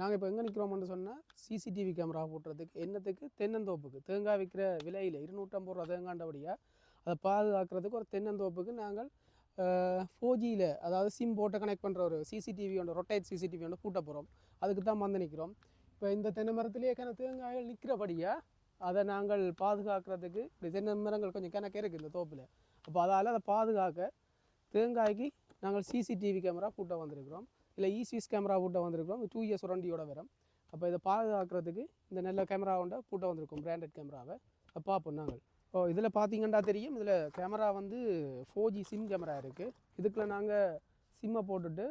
நாங்கள் இப்போ எங்கே நிற்கிறோம்னு சொன்னால் சிசிடிவி கேமரா போட்டுறதுக்கு என்னத்துக்கு? தென்னந்தோப்புக்கு. தேங்காய் விற்கிற விலையில் இருநூற்றம்பது ரூபா தேங்காண்டபடியாக அதை பாதுகாக்கிறதுக்கு ஒரு தென்னந்தோப்புக்கு நாங்கள் ஃபோஜியில் அதாவது சிம் போட்டு கனெக்ட் பண்ணுற ஒரு சிசிடிவியோட ரொட்டேட் சிசிடிவியோட பூட்ட போகிறோம் அதுக்கு தான் வந்து நிற்கிறோம் இப்போ இந்த தென்னை மரத்துலேயே கிண தேங்காய்கள் நிற்கிறபடியாக அதை நாங்கள் பாதுகாக்கிறதுக்கு இப்படி தென்னை மரங்கள் கொஞ்சம் கிணக்கு இருக்குது இந்த தோப்பில். அப்போ அதால் அதை பாதுகாக்க தேங்காய்க்கு நாங்கள் சிசிடிவி கேமரா பூட்ட வந்திருக்கிறோம். இல்லை இசிஸ் கேமரா பூட்ட வந்திருக்கிறோம். டூ இயர்ஸ் ஒரண்டியோட வரும். அப்போ இதை பாதுகாக்கிறதுக்கு இந்த நல்ல கேமரா கொண்ட பூட்ட வந்திருக்கோம். பிராண்டட் கேமராவை அப்பா பார்ப்போம் நாங்கள். ஓ இதில் பார்த்தீங்கன்னா தெரியும். இதில் கேமரா வந்து ஃபோர் ஜி சிம் கேமரா இருக்குது இதுக்குள்ள நாங்கள் சிம்மை போட்டுட்டு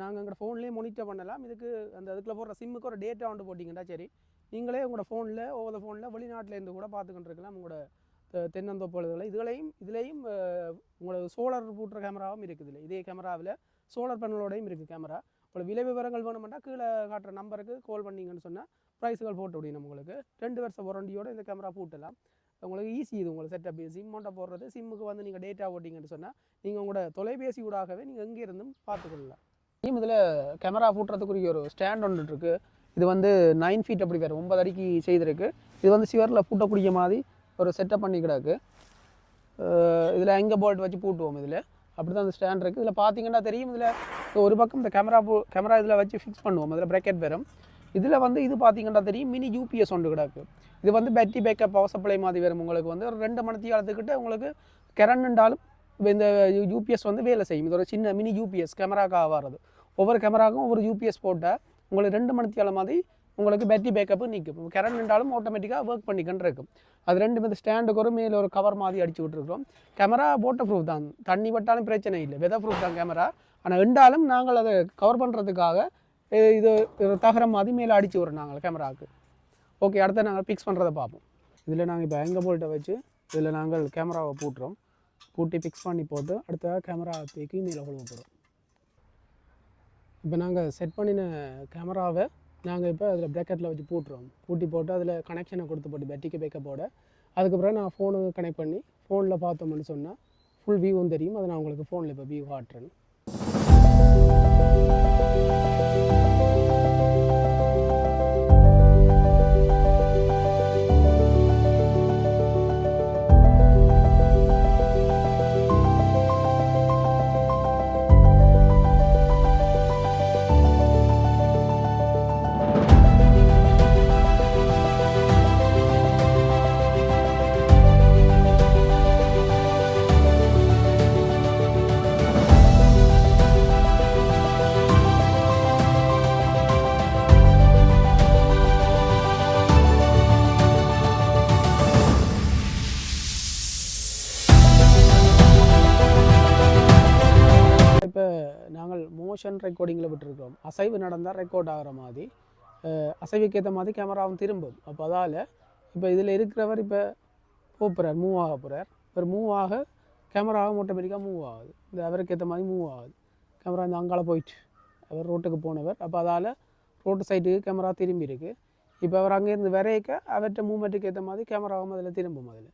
நாங்கள் எங்களோட ஃபோன்லேயே மானிட்டர் பண்ணலாம். இதுக்கு அந்த அதுக்குள்ள போடுற சிம்முக்கு ஒரு டேட்டா வந்து போட்டிங்கன்னா சரி. நீங்களே உங்களோட ஃபோனில் ஒவ்வொரு ஃபோனில் வெளிநாட்டிலேருந்து கூட பார்த்துக்கிட்டு இருக்கலாம். உங்களோட தென்னந்தோப்பழுதுகளை இதுகளையும் இதுலேயும் உங்களோட சோலார் பூட்டுற கேமராவும் இருக்குது. இதில் இதே கேமராவில் சோலார் பேனலோடையும் இருக்குது கேமரா இப்போ விலை விவரங்கள் வேணுமெண்டா கீழே காட்டுற நம்பருக்கு கால் பண்ணீங்கன்னு சொன்னால் ப்ரைஸுகள் போட்டு விடணும் உங்களுக்கு. ரெண்டு வருஷம் வாரண்டியோட இந்த கேமரா போட்டலாம். உங்களுக்கு ஈஸி இது உங்களுக்கு செட்டப் சிம் மோட்டை போடுறது சிம்முக்கு வந்து நீங்கள் டேட்டா ஓட்டிங்கன்னு சொன்னால் நீங்கள் உங்களோட தொலைபேசி ஊடாகவே நீங்கள் எங்கே இருந்தும் பார்த்துக்கொள்ளலாம் இதில் கேமரா பூட்டுறதுக்குரிய ஒரு ஸ்டாண்ட் ஒன்று இருக்கு. இது வந்து நைன் ஃபீட் அப்படி வேறு ஒன்பது அடிக்கு செய்திருக்கு இது வந்து சிவரில் பூட்டக்கூடிய மாதிரி ஒரு செட்டப் பண்ணி கிடக்கு. இதில் எங்கே போல்ட் வச்சு பூட்டுவோம் இதில். அப்படி தான் அந்த ஸ்டாண்ட் இருக்குது இதில் பார்த்தீங்கன்னா தெரியும். இதில் ஒரு பக்கம் இந்த கேமரா கேமரா இதில் வச்சு ஃபிக்ஸ் பண்ணுவோம். அதில் ப்ராக்கெட் வரும் இதில் வந்து இது பார்த்தீங்கன்னா தெரியும். மினி யூபிஎஸ் ஒன்று கிடக்கு. இது வந்து பேட்டரி பேக்கப் பவர் சப்ளை மாதிரி வரும் உங்களுக்கு வந்து. ஒரு ரெண்டு மணி காலத்துக்கிட்ட உங்களுக்கு கரண்ட்ண்டாலும் இந்த யூபிஎஸ் வந்து வேலை செய்யும். இது ஒரு சின்ன மினி யூபிஎஸ் கேமராக்காக வர்றது. ஒவ்வொரு கேமராக்கும் ஒவ்வொரு யூபிஎஸ் போட்டால் உங்களுக்கு ரெண்டு மணி காலம் மாதிரி உங்களுக்கு பேட்டரி பேக்கப்பு நிற்கும் கரண்ட் நின்றாலும் ஆட்டோமேட்டிக்காக ஒர்க் பண்ணிக்கிட்டு இருக்கும் அது ரெண்டு இந்த ஸ்டாண்டுக்கு ஒரு மேலே ஒரு கவர் மாதிரி அடிச்சு விட்டுருக்கோம் கேமரா போட்ட ப்ரூஃப் தான். தண்ணி பட்டாலும் பிரச்சனை இல்லை. வெதர் ப்ரூஃப் தான் கேமரா ஆனால் இருந்தாலும் நாங்கள் அதை கவர் பண்ணுறதுக்காக இது ஒரு தகரம் மாதிரி மேலே அடிச்சு விடுறோம் நாங்கள் கேமராவுக்கு ஓகே அடுத்த நாங்கள் ஃபிக்ஸ் பண்ணுறதை பார்ப்போம். இதில் நாங்கள் இப்போ எங்கே போல்ட்டை வச்சு இதில் நாங்கள் கேமராவை பூட்டுறோம். பூட்டி ஃபிக்ஸ் பண்ணி போட்டு அடுத்ததாக கேமரா தூக்கி மேலே கொழுவ போகிறோம் இப்போ நாங்கள் செட் பண்ணின கேமராவை நாங்கள் இப்போ அதில் ப்ராக்கெட்டில் வச்சு பூட்டுறோம் பூட்டி போட்டு அதில் கனெக்ஷனை கொடுத்து போட்டு பேட்டரிக்கு பேக்கப்போட அதுக்கப்புறம் நான் ஃபோனு கனெக்ட் பண்ணி ஃபோனில் பார்த்தோம்னு சொன்னால் ஃபுல் வியூவும் தெரியும். அதை நான் உங்களுக்கு ஃபோனில் இப்போ வியூ காட்டுறேன். நாங்கள் மோஷன் ரெக்கார்டிங்கில் விட்டுருக்கிறோம் அசைவு நடந்தால் ரெக்கார்ட் ஆகிற மாதிரி அசைவுக்கு ஏற்ற மாதிரி கேமராவும் திரும்பும். அப்போ அதால் இப்போ இதில் இருக்கிறவர் இப்போ போகிறார் மூவ் ஆக போகிறார் இவர் மூவ் ஆக கேமராவும் ஆட்டோமேட்டிக்காக மூவ் ஆகுது. இந்த அவருக்கு ஏற்ற மாதிரி மூவ் ஆகுது. கேமரா இந்த அங்கால போயிட்டு அவர் ரோட்டுக்கு போனவர். அப்போ அதால் ரோட்டு சைட்டுக்கு கேமரா திரும்பி இருக்குது இப்போ அவர் அங்கேருந்து வரைக்க அவர்கிட்ட மூமெண்ட்டுக்கு ஏற்ற மாதிரி கேமராவும் அதில் திரும்பும் அதில்.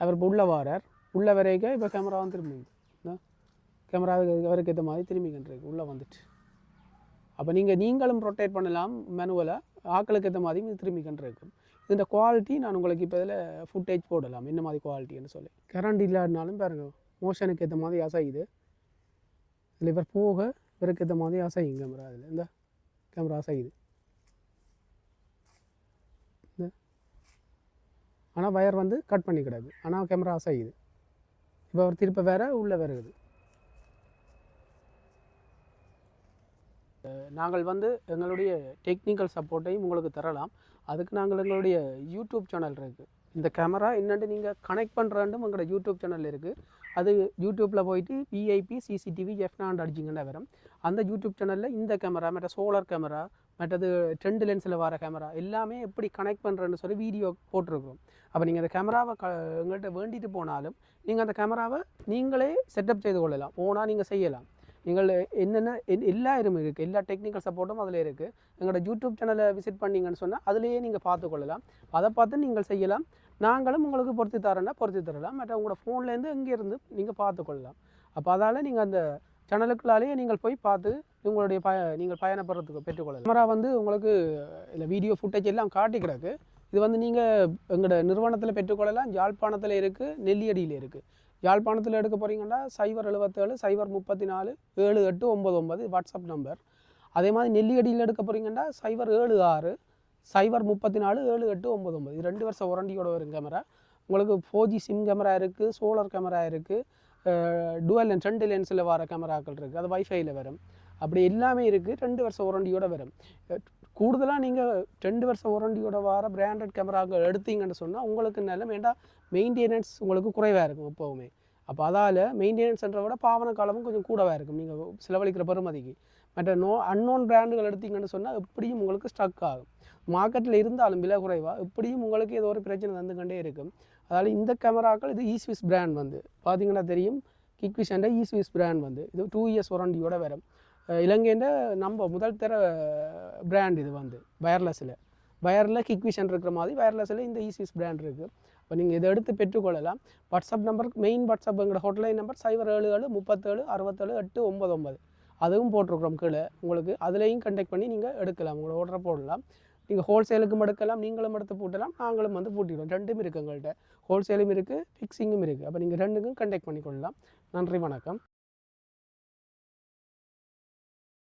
அவர் இப்போ உள்ளே வாரார். உள்ளே வரைக்க இப்போ கேமராவும் திரும்பும். கேமரா அவருக்கு ஏற்ற மாதிரி திரும்பிக்கின்றிருக்கு உள்ளே வந்துட்டு. அப்போ நீங்கள் நீங்களும் ரொட்டேட் பண்ணலாம் மேனுவலாக ஆக்களுக்கு ஏற்ற மாதிரி இது திரும்பிக்கின்றிருக்கும் இதோட இந்த குவாலிட்டி நான் உங்களுக்கு இப்போ இதில் ஃபுட்டேஜ் போடலாம். என்ன மாதிரி குவாலிட்டின்னு சொல்லி. கரண்ட் இல்லாட்டினாலும் பாருங்கள் மோஷனுக்கு ஏற்ற மாதிரி அசையுது. இதில் இவர் போக இவருக்கு ஏற்ற மாதிரி அசையும் கேமரா இதில். இந்த கேமரா அசையுது. இந்த. ஆனால் வயர் வந்து கட் பண்ணி கிடக்கு ஆனால் கேமரா அசையுது. இப்போ அவர் திருப்ப வேறு உள்ளே வருது நாங்கள் வந்து எங்களுடைய டெக்னிக்கல் சப்போர்ட்டையும் உங்களுக்கு தரலாம். அதுக்கு நாங்கள் எங்களுடைய யூடியூப் சேனல் இருக்குது இந்த கேமரா என்னென்னு நீங்கள் கனெக்ட் பண்ணுறாண்டும் எங்களோட யூடியூப் சேனல் இருக்குது அது யூடியூப்பில் போயிட்டு விஐபி சிசிடிவி எஃப்னாண்ட் அடிச்சிங்கன்னா வரும். அந்த யூடியூப் சேனலில் இந்த கேமரா மற்ற சோலார் கேமரா மற்றது ட்ரெண்ட் லென்ஸில் வர கேமரா எல்லாமே எப்படி கனெக்ட் பண்ணுறேன்னு சொல்லி வீடியோ போட்டிருக்கிறோம். அப்போ நீங்கள் அந்த கேமராவை க எங்கள்கிட்ட வேண்டிட்டு போனாலும் நீங்கள் அந்த கேமராவை நீங்களே செட்டப் செய்து கொள்ளலாம். ஓனாக நீங்கள் செய்யலாம். நீங்கள் என்னென்ன எல்லா இதுவும் இருக்குது எல்லா டெக்னிக்கல் சப்போர்ட்டும் அதில் இருக்குது எங்களோட யூடியூப் சேனலை விசிட் பண்ணீங்கன்னு சொன்னால் அதிலேயே நீங்கள் பார்த்துக்கொள்ளலாம் அதை பார்த்து நீங்கள் செய்யலாம். நாங்களும் உங்களுக்கு பொருத்தி தரோன்னா பொருத்தி தரலாம். மற்ற உங்களோட ஃபோன்லேருந்து இருந்து நீங்கள் பார்த்துக்கொள்ளலாம் அப்போ அதால் நீங்கள் அந்த சேனலுக்குள்ளாலேயே நீங்கள் போய் பார்த்து உங்களுடைய பய நீங்கள் பயணப்படுறதுக்கு பெற்றுக்கொள்ளலாம் கேமரா வந்து உங்களுக்கு இல்லை வீடியோ ஃபுட்டேஜ் எல்லாம் காட்டி கிடக்கு இது வந்து நீங்கள் எங்களோட நிறுவனத்தில் பெற்றுக்கொள்ளலாம் யாழ்ப்பாணத்தில் இருக்குது நெல்லியடியில் இருக்குது யாழ்ப்பாணத்தில் எடுக்க போகிறீங்கன்னா சைபர் எழுபத்தேழு சைபர் முப்பத்தி நாலு ஏழு எட்டு ஒம்பது ஒம்பது வாட்ஸ்அப் நம்பர். அதே மாதிரி நெல்லியடியில் எடுக்க போகிறீங்கன்னா சைபர் ஏழு ஆறு சைபர் முப்பத்தி நாலு ஏழு எட்டு ஒம்பது ஒம்பது இது ரெண்டு வருஷம் ஒரண்டியோட வரும் கேமரா உங்களுக்கு ஃபோர் ஜி சிம் கேமரா இருக்குது சோலார் கேமரா இருக்குது டுவல் லென்ஸ் ரெண்டு லென்ஸில் வர கேமராக்கள் இருக்குது அது வைஃபைல வரும். அப்படி எல்லாமே இருக்குது ரெண்டு வருஷம் ஒரண்டியோட வரும். கூடுதலாக நீங்கள் ரெண்டு வருஷம் வாரண்டியோட வர பிராண்டட் கேமராக்கள் எடுத்தீங்கன்னு சொன்னால் உங்களுக்கு நல்ல வேண்டாம் மெயின்டெனன்ஸ் உங்களுக்கு குறைவாக இருக்கும் எப்போவுமே. அப்போ அதால் மெயின்டெனன்ஸ்ன்ற விட பாவன காலமும் கொஞ்சம் கூடவாக இருக்கும் நீங்கள் செலவழிக்கிற பெருமதிக்கு மற்ற நோ அன்னோன் பிராண்டுகள் எடுத்தீங்கன்னு சொன்னால் எப்படியும் உங்களுக்கு ஸ்டக் ஆகும். மார்க்கெட்டில் இருந்தாலும் விலை குறைவாக எப்படியும் உங்களுக்கு ஏதோ ஒரு பிரச்சனை வந்து இருக்கும். அதால் இந்த கேமராக்கள் இது ஈஸ்விஸ் பிராண்ட் வந்து. பார்த்தீங்கன்னா தெரியும் கிக்விஷ் அண்ட் ஈஸ்விஸ் பிராண்ட் வந்து. இது டூ இயர்ஸ் வாரண்டியோட வரும். இலங்கையின் நம்ம முதல் தர பிராண்ட் இது வந்து வயர்லெஸில் வயரில் கிக்விஷன் இருக்கிற மாதிரி வயர்லெஸில் இந்த ஈஸ்விஸ் பிராண்ட் இருக்குது இப்போ நீங்கள் இதை எடுத்து பெற்றுக்கொள்ளலாம். வாட்ஸ்அப் நம்பர் மெயின் வாட்ஸ்அப் எங்களோட ஹோட்டலைன் நம்பர் சைபர் ஏழு ஏழு முப்பத்தேழு அறுபத்தேழு எட்டு ஒம்பது ஒம்பது. அதுவும் போட்டிருக்கிறோம் கீழே. உங்களுக்கு அதுலேயும் கண்டெக்ட் பண்ணி நீங்கள் எடுக்கலாம். உங்களோட ஆர்டரை போடலாம். நீங்கள் ஹோல்சேலுக்கும் எடுக்கலாம் நீங்களும் எடுத்து பூட்டலாம் நாங்களும் வந்து பூட்டிடுவோம். ரெண்டும் இருக்குது எங்கள்கிட்ட ஹோல்சேலும் இருக்குது ஃபிக்ஸிங்கும் இருக்குது அப்போ நீங்கள் ரெண்டுக்கும் கண்டெக்ட் பண்ணிக்கொள்ளலாம். நன்றி வணக்கம்.